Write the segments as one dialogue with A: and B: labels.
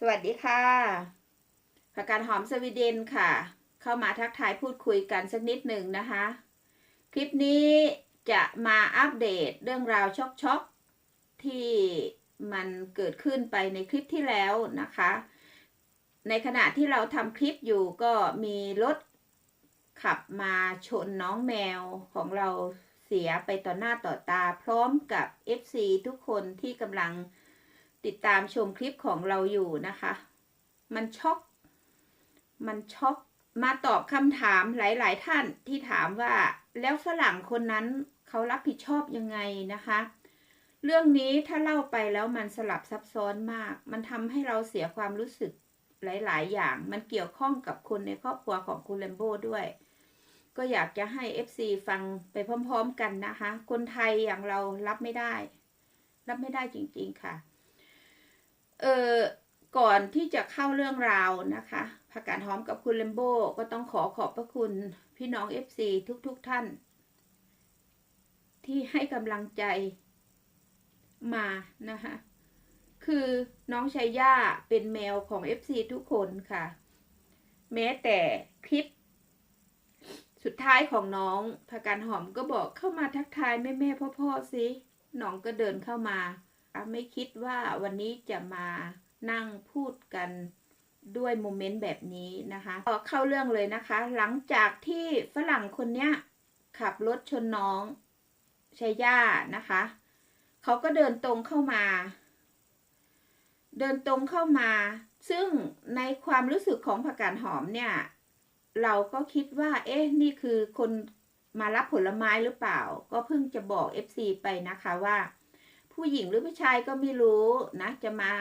A: สวัสดีค่ะผักกาดหอมสวีเดนค่ะ เข้ามาทักทายพูดคุยกันสักนิดหนึ่งนะคะ คลิปนี้จะมาอัปเดตเรื่องราวช็อกๆ ที่มันเกิดขึ้นไปในคลิปที่แล้วนะคะ ในขณะที่เราทำคลิปอยู่ก็มีรถขับมาชนน้องแมวของเราเสียไปต่อหน้าต่อตาพร้อมกับ FC ทุกคนที่กำลัง ติดตามชมคลิปของเราอยู่นะคะ มันช็อกมันช็อกมาตอบคำถามหลาย ๆ ท่านที่ถามว่าแล้วฝรั่งคนนั้นเขารับผิดชอบยังไงนะคะ เรื่องนี้ถ้าเล่าไปแล้วมันสลับซับซ้อนมาก มันทำให้เราเสียความรู้สึกหลาย ๆ อย่าง มันเกี่ยวข้องกับคนในครอบครัวของคุณเลมโบ้ด้วย ก็อยากจะให้ FC ฟังไปพร้อม ๆ กันนะคะ คนไทยอย่างเรารับไม่ได้ รับไม่ได้จริง ๆ ค่ะ เออก่อนที่จะเข้าเรื่องราวนะคะผักกาดหอมกับคุณเลมโบก็ต้องขอขอบพระคุณพี่น้อง FC ทุกๆทท่าน ที่ให้กำลังใจมานะคะคือน้องชายย่าเป็นแมวของ FC ทุกคนค่ะ แม้แต่คลิป สุดท้ายของน้องผักกาดหอมก็บอกเข้ามาทักทายแม่แม่พ่อพ่อๆสิน้องก็เดินเข้ามา ไม่คิดว่าวันนี้จะมานั่งพูดกันด้วยโมเมนต์แบบนี้นะคะก็เข้าเรื่องเลยนะคะ หลังจากที่ฝรั่งคนเนี้ยขับรถชนน้องชายย่านะคะเขาก็เดินตรงเข้ามา เดินตรงเข้ามา ซึ่งในความรู้สึกของผักกาดหอมเนี่ย เราก็คิดว่า เอ๊ะ นี่คือคนมารับผลไม้หรือเปล่า ก็เพิ่งจะบอก FC ไปนะคะว่า ผู้หญิงหรือผู้ชายก็ไม่รู้นะ จะมา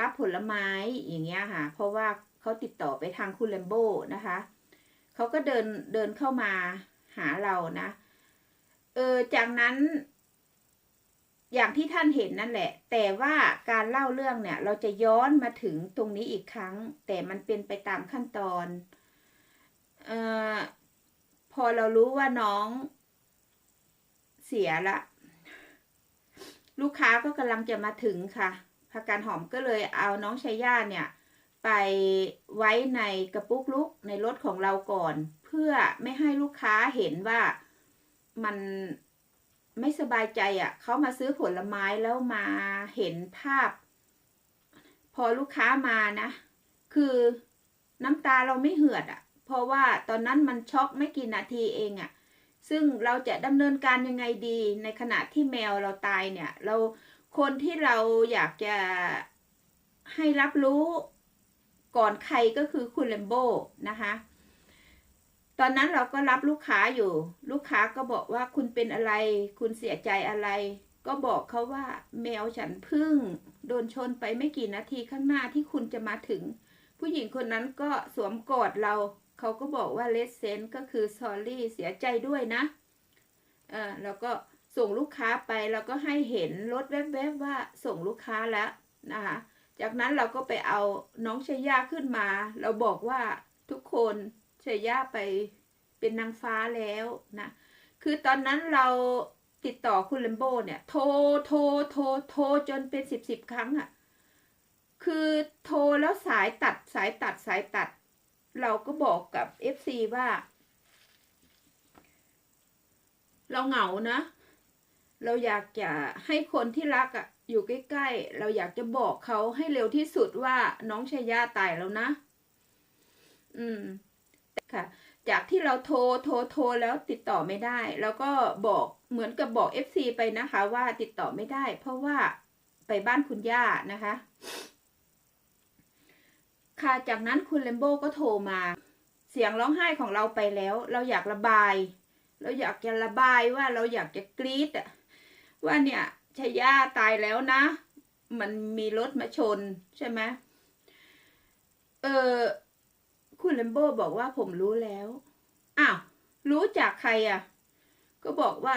A: รับผลไม้อย่างเงี้ยค่ะ เพราะว่าเขาติดต่อไปทางคุณเลมโบนะคะเขาก็เดินเดินเข้ามาหาเรานะ เออจากนั้น อย่างที่ท่านเห็นนั่นแหละ แต่ว่าการเล่าเรื่องเนี่ย เราจะย้อนมาถึงตรงนี้อีกครั้ง แต่มันเป็นไปตามขั้นตอน เอ่อพอเรารู้ว่าน้องเสียละ ลูกค้าก็กำลังจะมาถึงค่ะผักกาดหอมก็เลยเอาน้องชายาเนี่ย ไปไว้ในกระปุกลุกในรถของเราก่อน เพื่อไม่ให้ลูกค้าเห็นว่ามันไม่สบายใจอะ่ะเขามาซื้อผลไม้แล้วมาเห็นภาพ พอลูกค้ามานะ คือน้ำตาเราไม่เหือดอะ่ะ เพราะว่าตอนนั้นมันช็อกไม่กี่นาทีเองอะ่ะ ซึ่งเราจะดำเนินการยังไงดีในขณะที่แมวเราตายเนี่ย เราคนที่เราอยากจะให้รับรู้ก่อนใครก็คือคุณเลมโบนะคะตอนนั้นเราก็รับลูกค้าอยู่ ลูกค้าก็บอกว่าคุณเป็นอะไร คุณเสียใจอะไร ก็บอกเขาว่าแมวฉันพึ่งโดนชนไปไม่กี่นาทีข้างหน้าที่คุณจะมาถึง ผู้หญิงคนนั้นก็สวมกอดเรา เขาก็บอกว่าเลสเซนก็คือ sorry เสียใจด้วยนะเออแล้วก็ส่งลูกค้าไปแล้วก็ให้เห็นรถแวบๆว่าส่งลูกค้าแล้วนะคะจากนั้นเราก็ไปเอาน้องชายาขึ้นมา เราบอกว่าทุกคนชายาไปเป็นนางฟ้าแล้วนะคือตอนนั้นเราติดต่อคุณเลมโบเนี่ย โทรโทรโทรโทรจนเป็นสิบสิบครั้งอะ่ะคือโทรแล้วสายตัดสายตัดสายตัด เราก็บอกกับ FC ว่า เราเหงานะ เราอยากจะให้คนที่รักอะอยู่ใกล้ๆ เราอยากจะบอกเขาให้เร็วที่สุดว่าน้องชายาตายแล้วนะ อืมค่ะ จากที่เราโทรโทรโทรแล้วติดต่อไม่ได้ แล้วก็บอกเหมือนกับบอก FC ไปนะคะ ว่าติดต่อไม่ได้ เพราะว่าไปบ้านคุณย่านะคะ ค่ะจากนั้นคุณเลมโบก็โทรมา เสียงร้องไห้ของเราไปแล้ว เราอยากระบาย เราอยากจะระบายว่าเราอยากจะกรี๊ดอะว่าเนี่ยชายาตายแล้วนะ มันมีรถมาชนใช่ไหมเออคุณเลมโบบอกว่าผมรู้แล้วอ้าวรู้จากใครอะ ก็บอกว่า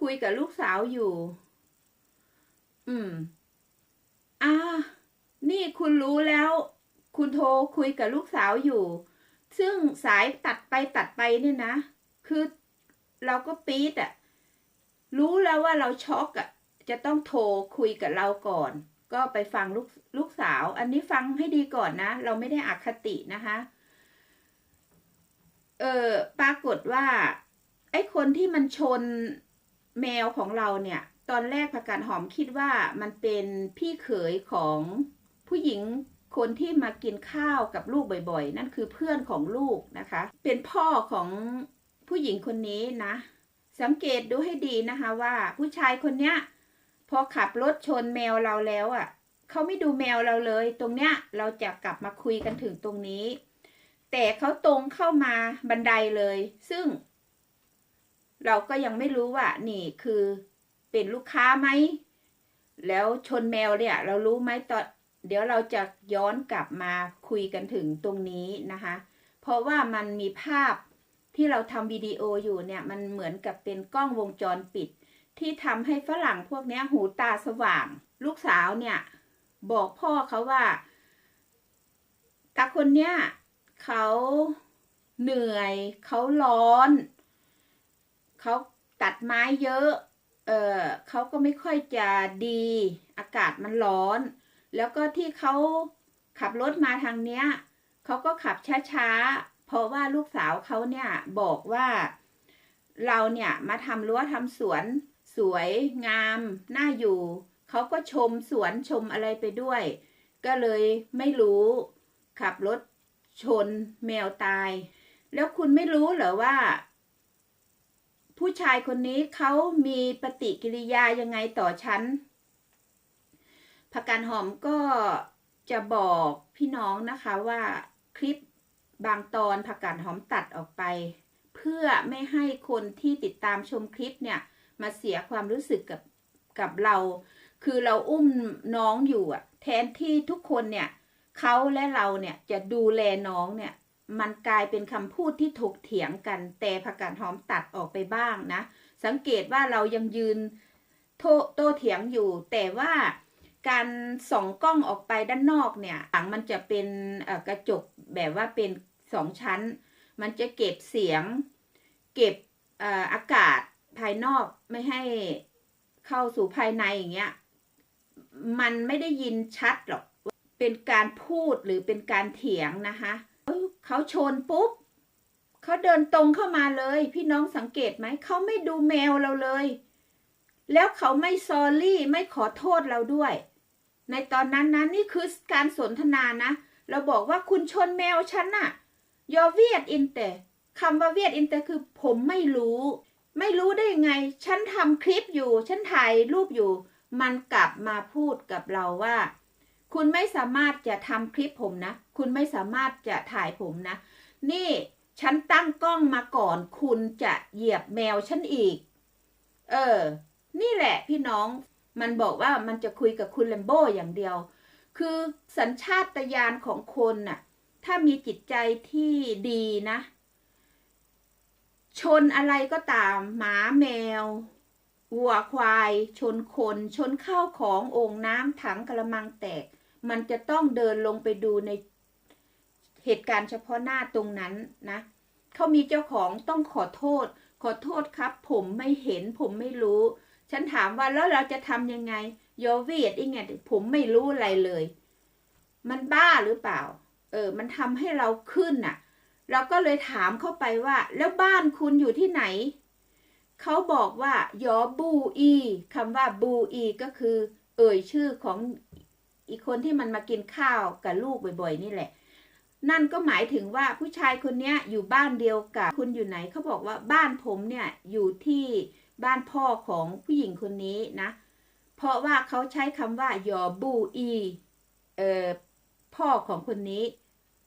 A: คุยกับลูกสาวอยู่ อืม อ่า นี่คุณรู้แล้ว คุณโทรคุยกับลูกสาวอยู่ ซึ่งสายตัดไปตัดไปเนี่ยนะ คือเราก็ปี๊ดอะรู้แล้วว่าเราช็อกอะจะต้องโทรคุยกับเราก่อน ก็ไปฟังลูกลูกสาว อันนี้ฟังให้ดีก่อนนะ เราไม่ได้อคตินะคะ เออปรากฏว่า ไอ้คนที่มันชนแมวของเราเนี่ย ตอนแรกผักกาดหอมคิดว่ามันเป็นพี่เขยของผู้หญิง คนที่มากินข้าวกับลูกบ่อยๆ นั่นคือเพื่อนของลูกนะคะ เป็นพ่อของผู้หญิงคนนี้นะ สังเกตดูให้ดีนะคะว่าผู้ชายคนเนี้ยพอขับรถชนแมวเราแล้วอะ่ะเขาไม่ดูแมวเราเลย ตรงเนี้ยเราจะกลับมาคุยกันถึงตรงนี้ แต่เขาตรงเข้ามาบันไดเลย ซึ่ง เราก็ยังไม่รู้ว่า นี่คือเป็นลูกค้าไหมแล้วชนแมวเนี่ย เรารู้ไหมตอน เดี๋ยวเราจะย้อนกลับมาคุยกันถึงตรงนี้นะคะ เพราะว่ามันมีภาพที่เราทำวิดีโออยู่เนี่ยมันเหมือนกับเป็นกล้องวงจรปิด ที่ทำให้ฝรั่งพวกนี้หูตาสว่าง ลูกสาวเนี่ย บอกพ่อเขาว่าตาคนเนี้ยเขาเหนื่อยเขาร้อน เขาตัดไม้เยอะ เออเขาก็ไม่ค่อยจะดี อากาศมันร้อน แล้วก็ที่เขาขับรถมาทางเนี้ยเขาก็ขับช้าๆ เพราะว่าลูกสาวเขาเนี่ยบอกว่าเราเนี่ยมาทำรั้วทำสวนสวยงามน่าอยู่ เขาก็ชมสวนชมอะไรไปด้วย ก็เลยไม่รู้ ขับรถชนแมวตาย แล้วคุณไม่รู้เหรอว่า ผู้ชายคนนี้เขามีปฏิกิริยายังไงต่อฉัน ผักกาดหอมก็จะบอกพี่น้องนะคะว่าคลิปบางตอนผักกาดหอมตัดออกไป เพื่อไม่ให้คนที่ติดตามชมคลิปเนี่ยมาเสียความรู้สึกกับกับเรา คือเราอุ้มน้องอยู่อะแทนที่ทุกคนเนี่ยเขาและเราเนี่ยจะดูแลน้องเนี่ยมันกลายเป็นคำพูดที่ถกเถียงกัน แต่ผักกาดหอมตัดออกไปบ้างนะ สังเกตว่าเรายังยืนโตโต้เถียงอยู่ แต่ว่า การส่องกล้องออกไปด้านนอกเนี่ยหลังมันจะเป็นกระจกแบบว่าเป็นสองชั้น มันจะเก็บเสียง เก็บอากาศภายนอกไม่ให้เข้าสู่ภายในอย่างเงี้ย มันไม่ได้ยินชัดหรอก เป็นการพูดหรือเป็นการเถียงนะคะเขาชนปุ๊บเขาเดินตรงเข้ามาเลย พี่น้องสังเกตไหม เขาไม่ดูแมวเราเลย แล้วเขาไม่ซอรี่ไม่ขอโทษเราด้วย ในตอนนั้นนะนี่คือการสนทนานะ เราบอกว่าคุณชนแมวฉันน่ะยอเวียดอินเตคำว่าเวียดอินเตคือผมไม่รู้ ไม่รู้ได้ยังไง ฉันทำคลิปอยู่ ฉันถ่ายรูปอยู่ มันกลับมาพูดกับเราว่า คุณไม่สามารถจะทำคลิปผมนะ คุณไม่สามารถจะถ่ายผมนะ นี่ฉันตั้งกล้องมาก่อน คุณจะเหยียบแมวฉันอีก เออ นี่แหละพี่น้อง มันบอกว่ามันจะคุยกับคุณแลมโบ้อย่างเดียว คือสัญชาตญาณของคนน่ะ ถ้ามีจิตใจที่ดีนะ ชนอะไรก็ตาม หมาแมววัวควาย ชนคน ชนข้าวของโอ่งน้ำถังกระมังแตก มันจะต้องเดินลงไปดูในเหตุการณ์เฉพาะหน้าตรงนั้นนะเขามีเจ้าของต้องขอโทษ ขอโทษครับ ผมไม่เห็นผมไม่รู้ ฉันถามว่าแล้วเราจะทำยังไงโยเวียดอีไงผมไม่รู้อะไรเลย มันบ้าหรือเปล่า เออ มันทำให้เราขึ้นน่ะ เราก็เลยถามเข้าไปว่า แล้วบ้านคุณอยู่ที่ไหน เขาบอกว่ายอบูอีคำว่าบูอีก็คือ เอ่ยชื่อของอีกคนที่มันมากินข้าวกับลูกบ่อยๆ นี่แหละ นั่นก็หมายถึงว่าผู้ชายคนนี้อยู่บ้านเดียวกับคุณอยู่ไหนเขาบอกว่าบ้านผมเนี่ยอยู่ที่ บ้านพ่อของผู้หญิงคนนี้นะ เพราะว่าเขาใช้คำว่ายอบูอีเอ่อพ่อของคนนี้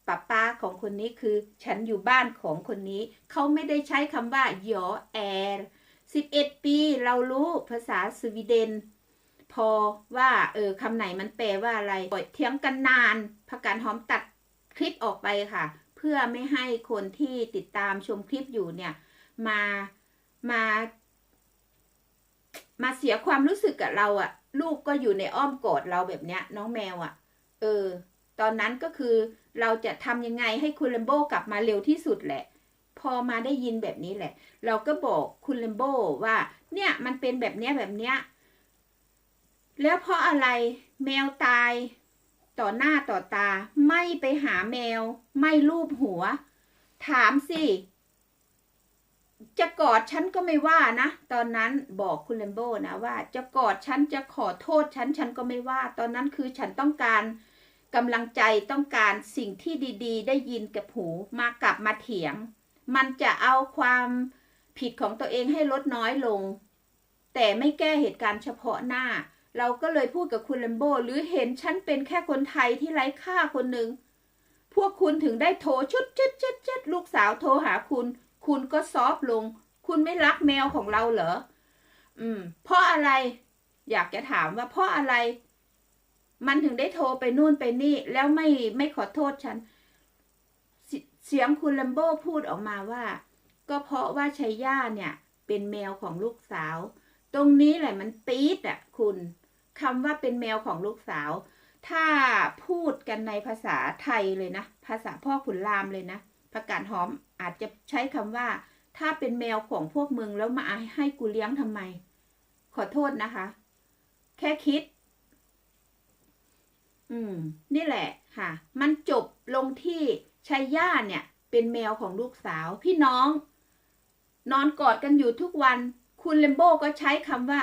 A: ป้าป้าของคนนี้คือ ฉันอยู่บ้านของคนนี้ เขาไม่ได้ใช้คำว่ายอแอร์สิบเอ็ดปีเรารู้ภาษาสวีเดน พอว่าเออคำไหนมันแปลว่าอะไรปล่อยเถียงกันนานพักการหอมตัดคลิปออกไปค่ะ เพื่อไม่ให้คนที่ติดตามชมคลิปอยู่เนี่ย มามา มาเสียความรู้สึกกับเราอะลูกก็อยู่ในอ้อมกอดเราแบบเนี้ย น้องแมวอะเออ ตอนนั้นก็คือเราจะทำยังไงให้คุณเลมโบกลับมาเร็วที่สุดแหละ พอมาได้ยินแบบนี้แหละ เราก็บอกคุณเลมโบว่า เนี่ยมันเป็นแบบเนี้ยแบบเนี้ยแล้วเพราะอะไรแมวตาย ต่อหน้าต่อตา ไม่ไปหาแมว ไม่ลูบหัว ถามสิ จะกอดฉันก็ไม่ว่านะ ตอนนั้นบอกคุณเลมโบนะว่า จะกอดฉันจะขอโทษฉันฉันก็ไม่ว่า ตอนนั้นคือฉันต้องการกำลังใจต้องการสิ่งที่ดีๆ ได้ยินกับหูมากลับมาเถียง มันจะเอาความผิดของตัวเองให้ลดน้อยลง แต่ไม่แก้เหตุการณ์เฉพาะหน้า เราก็เลยพูดกับคุณเลมโบหรือเห็นฉันเป็นแค่คนไทยที่ไร้ค่าคนหนึ่งพวกคุณถึงได้โทรชุดชุดชุดชุดลูกสาวโทรหาคุณ คุณก็ซอฟต์ลง คุณไม่รักแมวของเราเหรอ อืม เพราะอะไร อยากจะถามว่าเพราะอะไร มันถึงได้โทรไปนู่นไปนี่ แล้วไม่ไม่ขอโทษฉัน เสียงคุณลัมโบพูดออกมาว่า ก็เพราะว่าชัยย่าเนี่ย เป็นแมวของลูกสาว ตรงนี้แหละมันปี๊ดอะ คุณคำว่าเป็นแมวของลูกสาว ถ้าพูดกันในภาษาไทยเลยนะ ภาษาพ่อขุนรามเลยนะประกาศหอม อาจจะใช้คำว่า ถ้าเป็นแมวของพวกมึงแล้วมาให้กูเลี้ยงทำไม ขอโทษนะคะ แค่คิด อืม นี่แหละค่ะ มันจบลงที่ชัยย่าเนี่ย เป็นแมวของลูกสาวพี่น้อง นอนกอดกันอยู่ทุกวัน คุณเลมโบก็ใช้คำว่า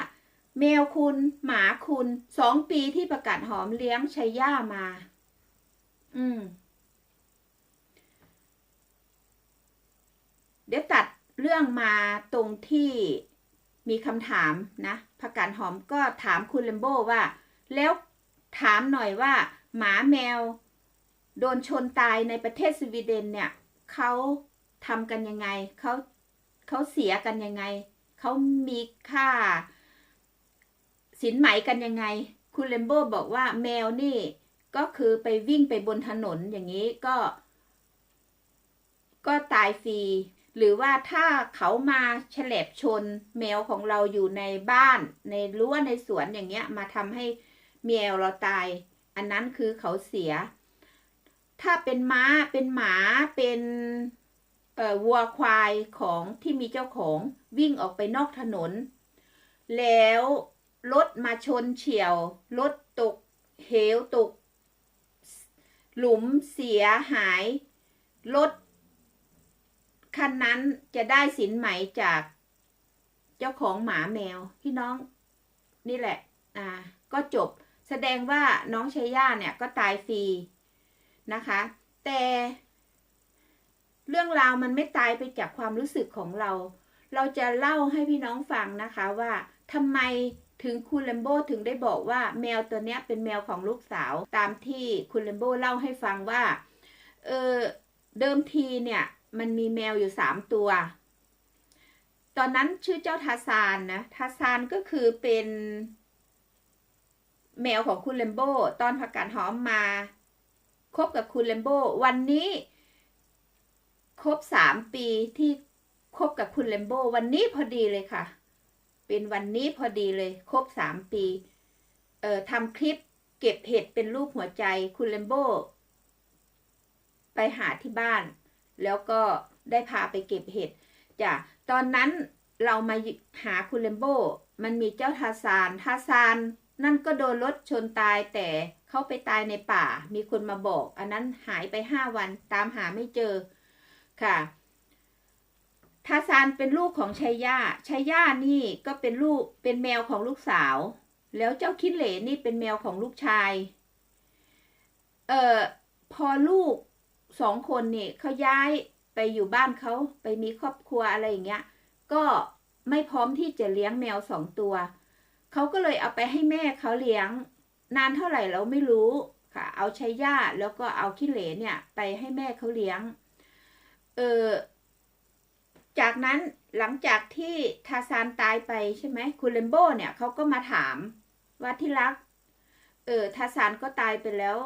A: แมวคุณ หมาคุณ สองปีที่ประกาศหอมเลี้ยงชัยย่ามา อืม ดี๋ยวตัดเรื่องมาตรงที่มีคำถามนะผักกาดหอมก็ถามคุณเลมโบว่า แล้วถามหน่อยว่า หมาแมว โดนชนตายในประเทศสวีเดนเนี่ยเขาทำกันยังไงเขาเขาเสียกันยังไงเขามีค่า สินไหมกันยังไง คุณเลมโบบอกว่าแมวนี่ก็คือไปวิ่งไปบนถนนอย่างนี้ก็ ก็ตายฟรี หรือว่าถ้าเขามาแฉลบชนแมวของเราอยู่ในบ้านในรั้วในสวนอย่างเงี้ย มาทำให้แมวเราตาย อันนั้นคือเขาเสีย ถ้าเป็นม้าเป็นหมาเป็นวัวควายของที่มีเจ้าของวิ่งออกไปนอกถนน แล้วรถมาชนเฉียวรถตกเหวตก หลุมเสียหายรถ คันนั้นจะได้สินไหมจากเจ้าของหมาแมว พี่น้องนี่แหละ อ่า ก็จบ แสดงว่าน้องชาย่าเนี่ยก็ตายฟรีนะคะ แต่ เรื่องราวมันไม่ตายไปจากความรู้สึกของเรา เราจะเล่าให้พี่น้องฟังนะคะว่าทำไมถึงคุณเลมโบถึงได้บอกว่าแมวตัวนี้เป็นแมวของลูกสาวตามที่คุณเลมโบเล่าให้ฟังว่า เออเดิมทีเนี่ย มันมีแมวอยู่สามตัว ตอนนั้นชื่อเจ้าทาซานนะ ทาซานก็คือเป็นแมวของคุณเลมโบตอนผักกาดหอมมา คบกับคุณเลมโบวันนี้ ครบสามปีที่คบกับคุณเลมโบวันนี้พอดีเลยค่ะ เป็นวันนี้พอดีเลย ครบสามปี เอ่อทำคลิปเก็บเห็ดเป็นรูปหัวใจคุณเลมโบไปหาที่บ้าน แล้วก็ได้พาไปเก็บเห็ดจ้ะตอนนั้นเรามาหาคุณเลมโบ มันมีเจ้าทาซานทาซานนั่นก็โดนรถชนตายแต่เขาไปตายในป่า มีคนมาบอก อันนั้นหายไปห้าวันตามหาไม่เจอค่ะทาซานเป็นลูกของชัยาชัยย่านี่ก็เป็นลูกเป็นแมวของลูกสาว แล้วเจ้าคิดเหลนี่เป็นแมวของลูกชาย เอ่อพอลูก สองคนเนี่ยเขาย้ายไปอยู่บ้านเขาไปมีครอบครัวอะไรอย่างเงี้ย ก็ไม่พร้อมที่จะเลี้ยงแมวสองตัว เขาก็เลยเอาไปให้แม่เขาเลี้ยง นานเท่าไหร่เราไม่รู้ค่ะ เอาชัยย่าแล้วก็เอาขี้เหร่เนี่ย ไปให้แม่เขาเลี้ยง เออจากนั้นหลังจากที่ทาซานตายไปใช่ไหมคุณเลมโบเนี่ยเขาก็มาถามว่าที่รัก เออทาซานก็ตายไปแล้ว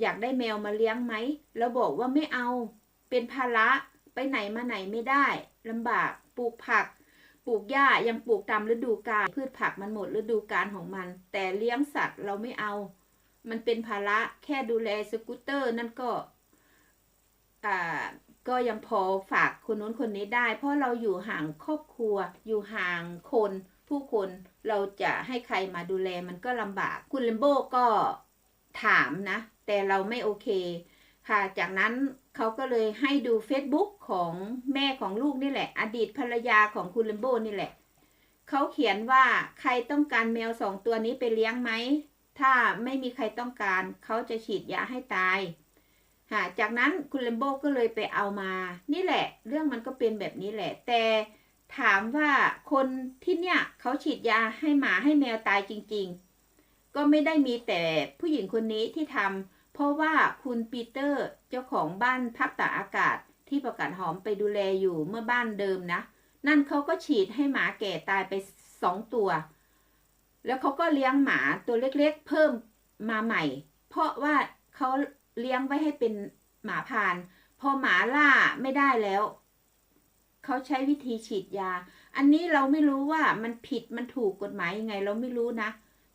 A: อยากได้แมวมาเลี้ยงไหม แล้วบอกว่าไม่เอา เป็นภาระไปไหนมาไหนไม่ได้ลำบาก ปลูกผัก ปลูกหญ้ายังปลูกตามฤดูกาล พืชผักมันหมดฤดูกาลของมัน แต่เลี้ยงสัตว์เราไม่เอา มันเป็นภาระแค่ดูแลสกูตเตอร์นั่นก็อ่าก็ยังพอฝากคนนู้นคนนี้ได้ เพราะเราอยู่ห่างครอบครัว อยู่ห่างคน ผู้คนเราจะให้ใครมาดูแลมันก็ลำบาก คุณเลมโบก็ถามนะ แต่เราไม่โอเค ค่ะ จากนั้นเขาก็เลยให้ดู Facebook ของแม่ของลูกนี่แหละ อดีตภรรยาของคุณเลมโบนี่แหละ เขาเขียนว่าใครต้องการแมวสองตัวนี้ไปเลี้ยงไหม ถ้าไม่มีใครต้องการ เขาจะฉีดยาให้ตายค่ะจากนั้นคุณเลมโบก็เลยไปเอามา นี่แหละ เรื่องมันก็เป็นแบบนี้แหละ แต่ถามว่าคนที่เนี่ยเขาฉีดยาให้หมาให้แมวตายจริง ๆ ก็ไม่ได้มีแต่ผู้หญิงคนนี้ที่ทำ เพราะว่าคุณปีเตอร์เจ้าของบ้านพักตากอากาศที่ประกาศหอมไปดูแลอยู่เมื่อบ้านเดิมนะ นั่นเขาก็ฉีดให้หมาแก่ตายไปสองตัว แล้วเขาก็เลี้ยงหมาตัวเล็กๆ เพิ่มมาใหม่ เพราะว่าเขาเลี้ยงไว้ให้เป็นหมาพาน พอหมาล่าไม่ได้แล้วเขาใช้วิธีฉีดยา อันนี้เราไม่รู้ว่ามันผิดมันถูกกฎหมายยังไง เราไม่รู้นะ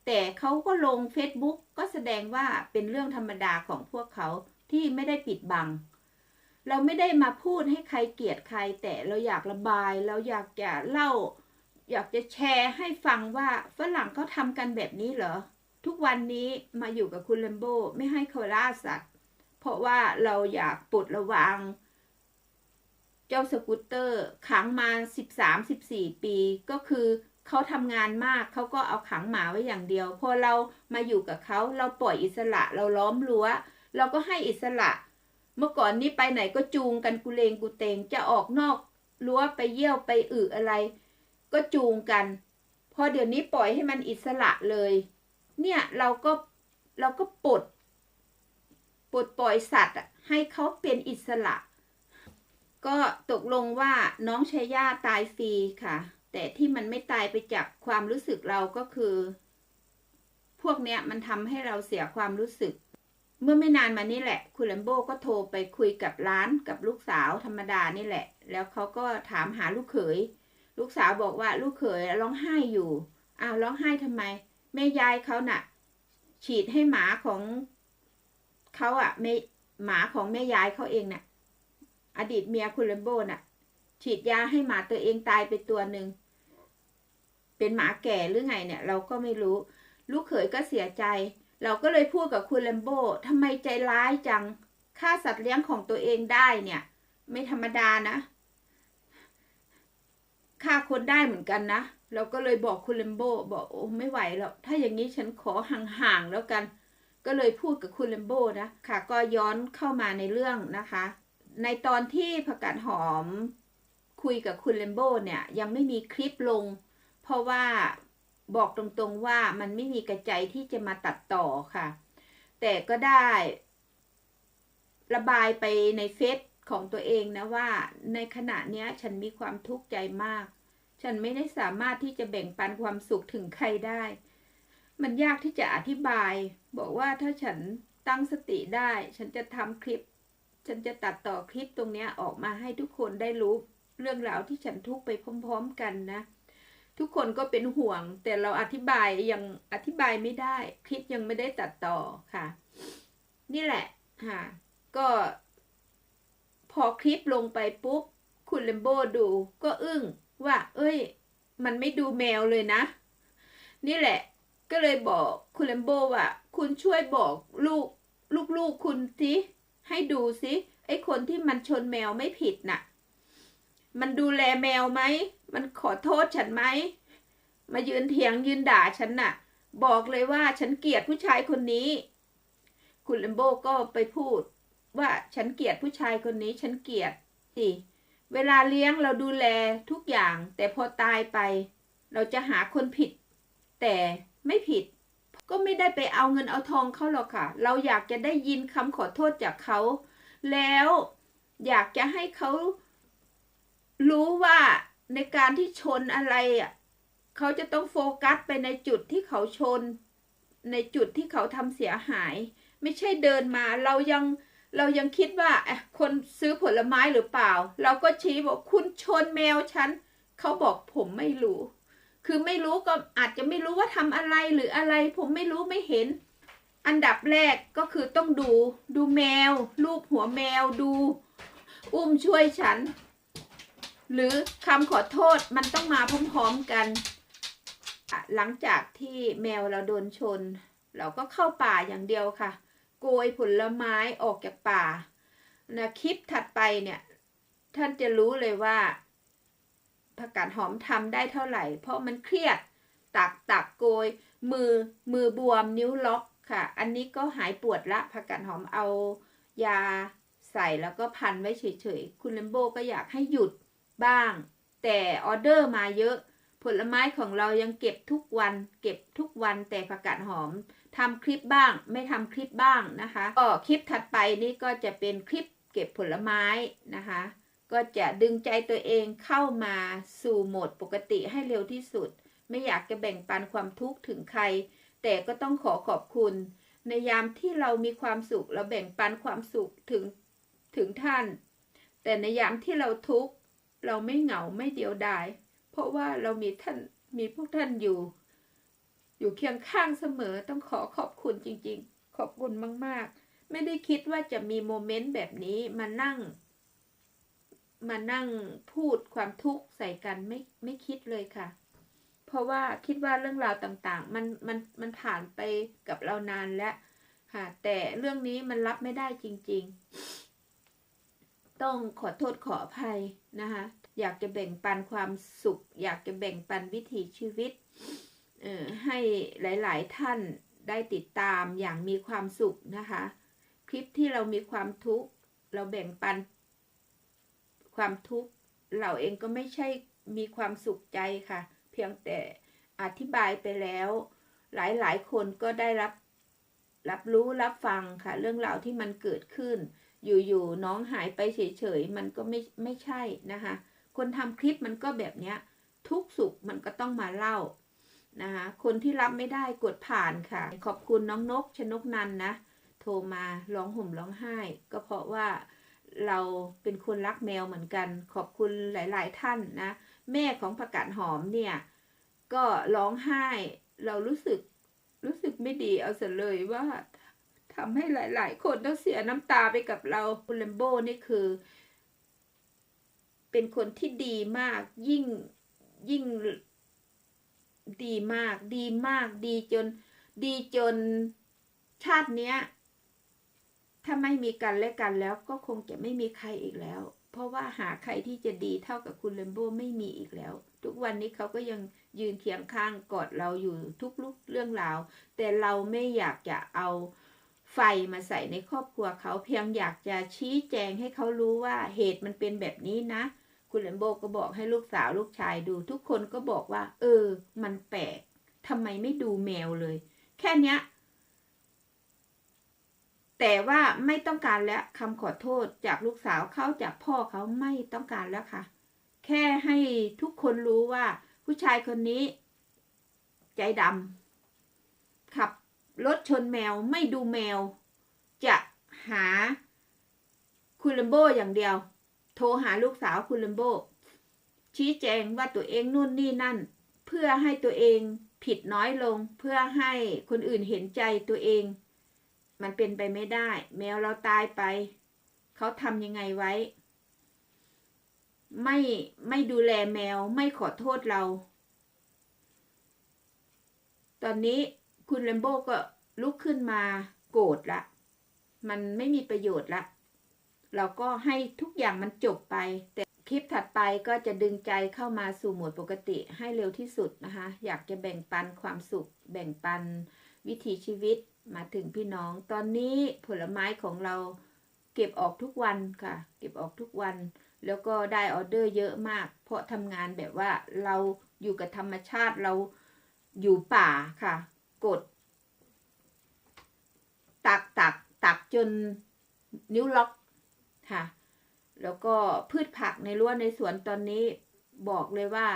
A: แต่เขาก็ลง Facebook ก็แสดงว่าเป็นเรื่องธรรมดาของพวกเขาที่ไม่ได้ปิดบัง เราไม่ได้มาพูดให้ใครเกลียดใคร แต่เราอยากระบาย เราอยากจะเล่า อยากจะแชร์ให้ฟังว่าฝรั่งเขาทำกันแบบนี้เหรอ ทุกวันนี้มาอยู่กับคุณเลมโบไม่ให้เขาล่าสัตว์ เพราะว่าเราอยากปลดระวัง เจ้าสกูตเตอร์ขังมาสิบสามสิบสี่ปีก็คือ เขาทำงานมากเขาก็เอาขังหมาไว้อย่างเดียว พอเรามาอยู่กับเขาเราปล่อยอิสระเราล้อมรั้ว เราก็ให้อิสระ เมื่อก่อนนี้ไปไหนก็จูงกันกูเลงกูเตงจะออกนอกรั้วไปเยี่ยวไปอึอะไร ก็จูงกัน พอเดี๋ยวนี้ปล่อยให้มันอิสระเลย เนี่ยเราก็เราก็ปลดปลดปล่อยสัตว์ให้เขาเป็นอิสระ ก็ตกลงว่าน้องชายาตายฟรีค่ะ แต่ที่มันไม่ตายไปจากความรู้สึกเราก็คือ พวกเนี้ยมันทำให้เราเสียความรู้สึก เมื่อไม่นานมานี่แหละ คุณแลมโบก็โทรไปคุยกับร้านกับลูกสาวธรรมดานี่แหละ แล้วเขาก็ถามหาลูกเขย ลูกสาวบอกว่าลูกเขยร้องไห้อยู่ อ้าวร้องไห้ทำไม แม่ยายเขาน่ะ ฉีดให้หมาของเขาอะ่ะแม่หมาของแม่ยายเขาเองน่ะ อดีตเมียคุณเลมโบน่ะฉีดยาให้หมาตัวเองตายไปตัวหนึ่ง เป็นหมาแก่หรือไงเนี่ย เราก็ไม่รู้ ลูกเขยก็เสียใจ เราก็เลยพูดกับคุณเลมโบทำไมใจร้ายจังฆ่าสัตว์เลี้ยงของตัวเองได้เนี่ย ไม่ธรรมดานะฆ่าคนได้เหมือนกันนะ เราก็เลยบอกคุณเลมโบบอกโอ้ไม่ไหวแล้ว ถ้าอย่างนี้ฉันขอห่างๆแล้วกัน ก็เลยพูดกับคุณเลมโบนะค่ะ ก็ย้อนเข้ามาในเรื่องนะคะ ในตอนที่ผักกาดหอมคุยกับคุณเลมโบเนี่ย ยังไม่มีคลิปลง เพราะว่าบอกตรงๆว่ามันไม่มีกระใจที่จะมาตัดต่อค่ะ แต่ก็ได้ ระบายไปในเฟซของตัวเองนะว่า ในขณะเนี้ย ฉันมีความทุกข์ใจมาก ฉันไม่ได้สามารถที่จะแบ่งปันความสุขถึงใครได้ มันยากที่จะอธิบาย บอกว่าถ้าฉันตั้งสติได้ ฉันจะทำคลิป ฉันจะตัดต่อคลิปตรงนี้ออกมาให้ทุกคนได้รู้เรื่องราวที่ฉันทุกข์ไปพร้อม ๆ กันนะ ทุกคนก็เป็นห่วง แต่เราอธิบายยังอธิบายไม่ได้ คลิปยังไม่ได้ตัดต่อค่ะ นี่แหละค่ะ ก็ พอคลิปลงไปปุ๊บ คุณเลมโบดูก็อึ้งว่า เอ้ย มันไม่ดูแมวเลยนะ นี่แหละ ก็เลยบอกคุณเลมโบว่า คุณช่วยบอกลูก ลูกๆคุณสิให้ดูสิไอ้คนที่มันชนแมวไม่ผิดน่ะ มันดูแลแมวไหม มันขอโทษฉันไหม มายืนเถียงยืนด่าฉันน่ะ บอกเลยว่าฉันเกลียดผู้ชายคนนี้ คุณเลมโบก็ไปพูด ว่าฉันเกลียดผู้ชายคนนี้ ฉันเกลียดสิเวลาเลี้ยงเราดูแลทุกอย่าง แต่พอตายไป เราจะหาคนผิด แต่ไม่ผิด ก็ไม่ได้ไปเอาเงินเอาทองเขาหรอกค่ะ เราอยากจะได้ยินคำขอโทษจากเขา แล้วอยากจะให้เขา รู้ว่าในการที่ชนอะไรอะเขาจะต้องโฟกัสไปในจุดที่เขาชน ในจุดที่เขาทำเสียหาย ไม่ใช่เดินมา เรายังเรายังคิดว่าเอ๊ะคนซื้อผลไม้หรือเปล่า เราก็ชี้บอกคุณชนแมวฉันเขาบอกผมไม่รู้ คือไม่รู้ก็อาจจะไม่รู้ว่าทำอะไรหรืออะไร ผมไม่รู้ไม่เห็น อันดับแรกก็คือต้องดู ดูแมวรูปหัวแมวดู อุ้มช่วยฉัน หรือคำขอโทษมันต้องมาพร้อมๆกัน หลังจากที่แมวเราโดนชน เราก็เข้าป่าอย่างเดียวค่ะ โกยผลไม้ออกจากป่านะคลิปถัดไปเนี่ย ท่านจะรู้เลยว่าผักกาดหอมทำได้เท่าไหร่ เพราะมันเครียดตักตักโกย มือมือบวมนิ้วล็อกค่ะ อันนี้ก็หายปวดละผักกาดหอมเอายาใส่แล้วก็พันไว้เฉยๆ คุณเลมโบก็อยากให้หยุด บ้าง แต่ออเดอร์มาเยอะ ผลไม้ของเรายังเก็บทุกวัน เก็บทุกวันแต่ผักกาดหอมทำคลิปบ้าง ไม่ทำคลิปบ้างนะคะก็คลิปถัดไปนี่ก็จะเป็นคลิปเก็บผลไม้นะคะ ก็จะดึงใจตัวเองเข้ามาสู่โหมดปกติให้เร็วที่สุด ไม่อยากจะแบ่งปันความทุกข์ถึงใคร แต่ก็ต้องขอขอบคุณ ในยามที่เรามีความสุขเราแบ่งปันความสุขถึงถึงท่าน แต่ในยามที่เราทุกข์ เราไม่เหงาไม่เดียวดาย เพราะว่าเรามีท่านมีพวกท่านอยู่ อยู่เคียงข้างเสมอต้องขอขอบคุณจริง ๆ ขอบคุณมาก ๆ ไม่ได้คิดว่าจะมีโมเมนต์แบบนี้มานั่ง มานั่งพูดความทุกข์ใส่กันไม่ไม่คิดเลยค่ะ เพราะว่าคิดว่าเรื่องราวต่างๆ มันมันมันผ่านไปกับเรานานแล้วค่ะแต่เรื่องนี้มันรับไม่ได้จริง ๆ ต้องขอโทษขออภัยนะคะอยากจะแบ่งปันความสุข อยากจะแบ่งปันวิถีชีวิตให้หลาย ๆ ท่านได้ติดตามอย่างมีความสุขนะคะ คลิปที่เรามีความทุกข์เราแบ่งปันความทุกข์เราเองก็ไม่ใช่มีความสุขใจค่ะ เพียงแต่อธิบายไปแล้ว หลาย ๆ คนก็ได้รับรับรู้รับฟังค่ะ เรื่องราวที่มันเกิดขึ้น อยู่ๆน้องหายไปเฉยๆมันก็ไม่ไม่ใช่นะคะ คนทำคลิปมันก็แบบเนี้ย ทุกสุขมันก็ต้องมาเล่านะคะคนที่รับไม่ได้กดผ่านค่ะ ขอบคุณน้องนกชนกนันนะ โทรมาร้องห่มร้องไห้ ก็เพราะว่าเราเป็นคนรักแมวเหมือนกัน ขอบคุณหลาย ๆ ท่านนะ แม่ของผักกาดหอมเนี่ย ก็ร้องไห้ เรารู้สึกรู้สึกไม่ดีเอาเสียเลยว่า ทำให้หลาย ๆ คนต้องเสียน้ำตาไปกับเราคุณเลมโบ้นี่คือ เป็นคนที่ดีมาก ยิ่งยิ่งดีมาก ดีมาก ดีจน ดีจนชาติเนี้ย ถ้าไม่มีกันและกันแล้วก็คงจะไม่มีใครอีกแล้ว เพราะว่าหาใครที่จะดีเท่ากับคุณเลมโบ้ไม่มีอีกแล้ว ทุกวันนี้เขาก็ยังยืนเคียงข้างกอดเราอยู่ทุกลุกเรื่องราว แต่เราไม่อยากจะเอา ไฟมาใส่ในครอบครัวเขาเพียงอยากจะชี้แจงให้เขารู้ว่าเหตุมันเป็นแบบนี้นะ คุณเลมโบก็บอกให้ลูกสาวลูกชายดู ทุกคนก็บอกว่า เออ มันแปลกทำไมไม่ดูแมวเลย แค่นี้แต่ว่าไม่ต้องการแล้วคำขอโทษจากลูกสาวเขาจากพ่อเขาไม่ต้องการแล้วค่ะ แค่ให้ทุกคนรู้ว่า ผู้ชายคนนี้ ใจดำขับ รถชนแมวไม่ดูแมว จะหาคุณลัมโบอย่างเดียว โทรหาลูกสาวคุณลัมโบ ชี้แจงว่าตัวเองนู่นนี่นั่น เพื่อให้ตัวเองผิดน้อยลง เพื่อให้คนอื่นเห็นใจตัวเอง มันเป็นไปไม่ได้ แมวเราตายไป เขาทำยังไงไว้ ไม่ไม่ดูแลแมวไม่ขอโทษเรา ตอนนี้ คุณเลมโบก็ลุกขึ้นมาโกรธละ มันไม่มีประโยชน์ละ เราก็ให้ทุกอย่างมันจบไป แต่คลิปถัดไปก็จะดึงใจเข้ามาสู่หมดปกติให้เร็วที่สุดนะคะ อยากจะแบ่งปันความสุข แบ่งปันวิถีชีวิตมาถึงพี่น้อง ตอนนี้ผลไม้ของเราเก็บออกทุกวันค่ะ เก็บออกทุกวัน แล้วก็ได้ออเดอร์เยอะมาก เพราะทำงานแบบว่าเราอยู่กับธรรมชาติเราอยู่ป่าค่ะ กด ตักตักตักจนนิ้วล็อกค่ะ แล้วก็พืชผักในรั้วในสวนตอนนี้บอกเลยว่า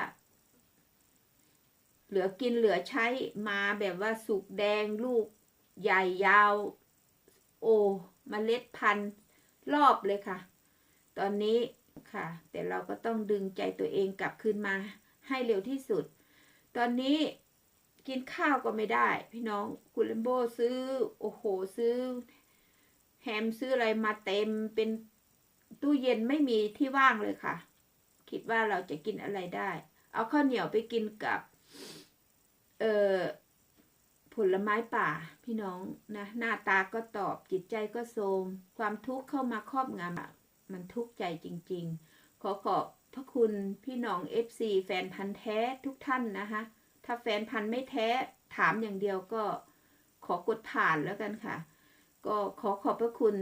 A: เหลือกินเหลือใช้มาแบบว่าสุกแดงลูก ใหญ่ยาว โอ้มเมล็ดพันธุ์รอบเลยค่ะ ตอนนี้ค่ะ แต่เราก็ต้องดึงใจตัวเองกลับคืนมาให้เร็วที่สุด ตอนนี้ กินข้าวก็ไม่ได้ พี่น้องคุณเลมโบซื้อ โอ้โหซื้อ แฮมซื้ออะไรมาเต็มเป็นตู้เย็นไม่มีที่ว่างเลยค่ะ คิดว่าเราจะกินอะไรได้ เอาข้าวเหนียวไปกินกับ เอ่อผลไม้ป่าพี่น้องนะหน้าตาก็ตอบจิตใจก็โทมความทุกข์เข้ามาครอบงำมันทุกข์ใจจริง ๆ ขอขอบพระคุณพี่น้อง FC แฟนพันธ์แท้ทุกท่านนะคะ ถ้าแฟนพันธ์ไม่แท้ถามอย่างเดียวก็ขอกดผ่านแล้วกันค่ะ ก็ขอขอบพระคุณ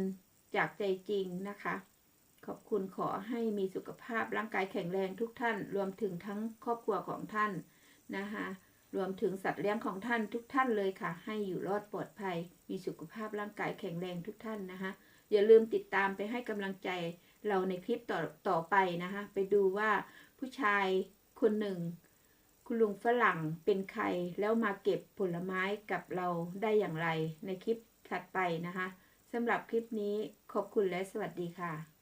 A: จากใจจริงนะคะ ขอบคุณขอให้มีสุขภาพร่างกายแข็งแรงทุกท่าน รวมถึงทั้งครอบครัวของท่านนะคะรวมถึงสัตว์เลี้ยงของท่านทุกท่านเลยค่ะ ให้อยู่รอดปลอดภัย มีสุขภาพร่างกายแข็งแรงทุกท่านนะคะอย่าลืมติดตามไปให้กำลังใจเราในคลิปต่อต่อไปนะคะ ไปดูว่าผู้ชายคนหนึ่ง คุณลุงฝรั่งเป็นใครแล้วมาเก็บผลไม้กับเราได้อย่างไรในคลิปถัดไปนะคะสำหรับคลิปนี้ขอบคุณและสวัสดีค่ะ